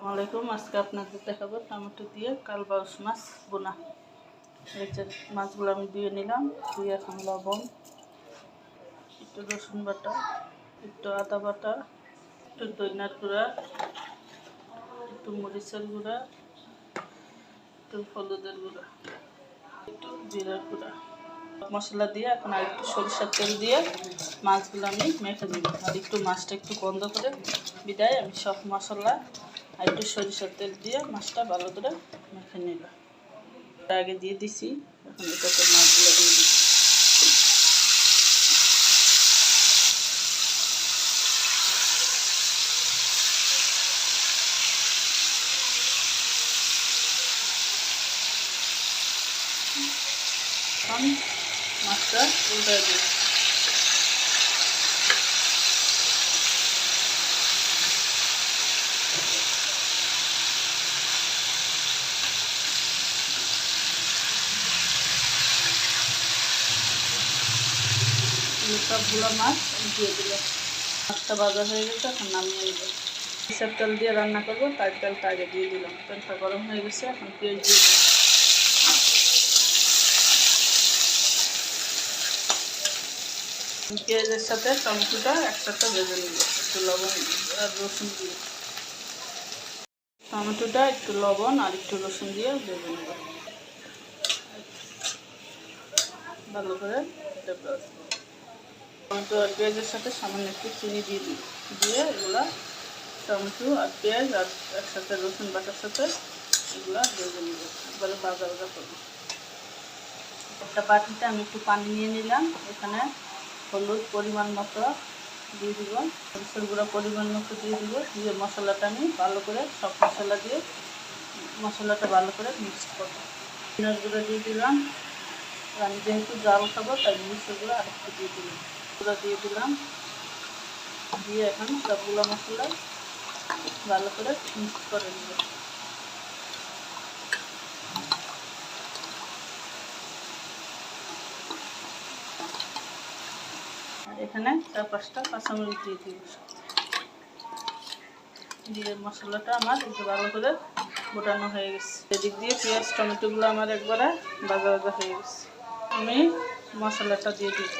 আসসালামু আলাইকুম আজকে আপনাদের দেখাবো টমেটো দিয়ে কালবাউস মাছ বোনা। এই মাছগুলো আমি ধুয়ে নিলাম, ধুয়ে এখন লবণ, একটু রসুন বাটা, একটু আদা বাটা, একটু দইনার গুঁড়া, একটু মরিচের গুঁড়া, একটু হলুদের গুঁড়া, একটু জিরার গুঁড়া। মশলা দিয়ে এখন আর একটু সরিষার তেল দিয়ে মাছগুলো আমি মেখে নিব। আর একটু মাছটা একটু বন্ধ করে বিদায়, আমি সব মশলা আর একটু সরিষার তেল দিয়ে মাছটা ভালো করে মেখে নিব আগে দিয়ে দিছি, এখন এটাতে মাছগুলো দিয়ে দিচ্ছি মাছটা উল্টে দিই সবগুলো মাছ দিয়ে দিল। মাছটা ভাজা হয়ে গেছে, এখন নামিয়ে নেব। সব তেল দিয়ে রান্না করব তার তেলটা আগে দিয়ে দিলাম। তেলটা গরম হয়ে গেছে, এখন পেঁয়াজ দিয়ে দিলাম। পেঁয়াজের সাথে টমেটোটা একসাথে ভেজে নিব, একটু লবণ আর রসুন দিয়ে। টমেটোটা একটু লবণ আর একটু রসুন দিয়ে ভেজে নেব। ভালো করে টমেটো আর পেঁয়াজের সাথে সামান্য একটু চিনি দিয়ে দিই। দিয়ে এগুলা টমেটো আর পেঁয়াজ আর একসাথে রসুন বাটার সাথে এগুলা ভেজে নেব একবারে ভাজা ভাজা করব। একটা বাটিতে আমি একটু পানি নিয়ে নিলাম। এখানে হলুদ পরিমাণ মতো দিয়ে দিব। সরষের গুঁড়া পরিমাণ মতো দিয়ে দিব। দিয়ে মশলাটা আমি ভালো করে সব মশলা দিয়ে মশলাটা ভালো করে মিক্স করব। পিঁয়াজ গুঁড়ো দিয়ে দিলাম। আমি যেহেতু জাল খাব, তাই মিক্সের গুঁড়ো আরেকটু দিয়ে দিলাম। গুঁড়ো দিয়ে দিলাম। দিয়ে এখন সবগুলো মশলা ভালো করে মিক্স করে নেব। এখানে চার পাঁচটা কাঁচামরিচ দিয়ে দিব। দিয়ে মশলাটা আমার একটু ভালো করে গোটানো হয়ে গেছে। এদিক দিয়ে পেঁয়াজ, টমেটোগুলো আমার একবারে ভাজা ভাজা হয়ে গেছে। আমি মশলাটা দিয়ে দিই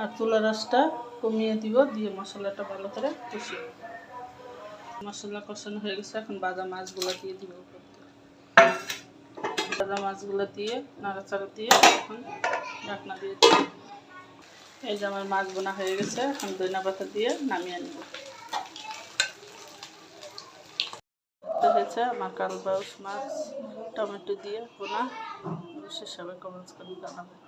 আর তুলা রসটা কমিয়ে দিব, দিয়ে মশলাটা ভালো করে কষিয়ে মশলা কষানো হয়ে গেছে, এখন বাজা মাছগুলো দিয়ে দিব। বাজা মাছগুলো দিয়ে নাড়াচাড়া দিয়ে এখন ঢাকনা দিয়ে এই যে আমার মাছ বোনা হয়ে গেছে, এখন দইনা পাতা দিয়ে নামিয়ে নেব। হয়েছে আমার কালবাউস মাছ, টমেটো দিয়ে বোনা। সবাই কমেন্টস করে জানাবেন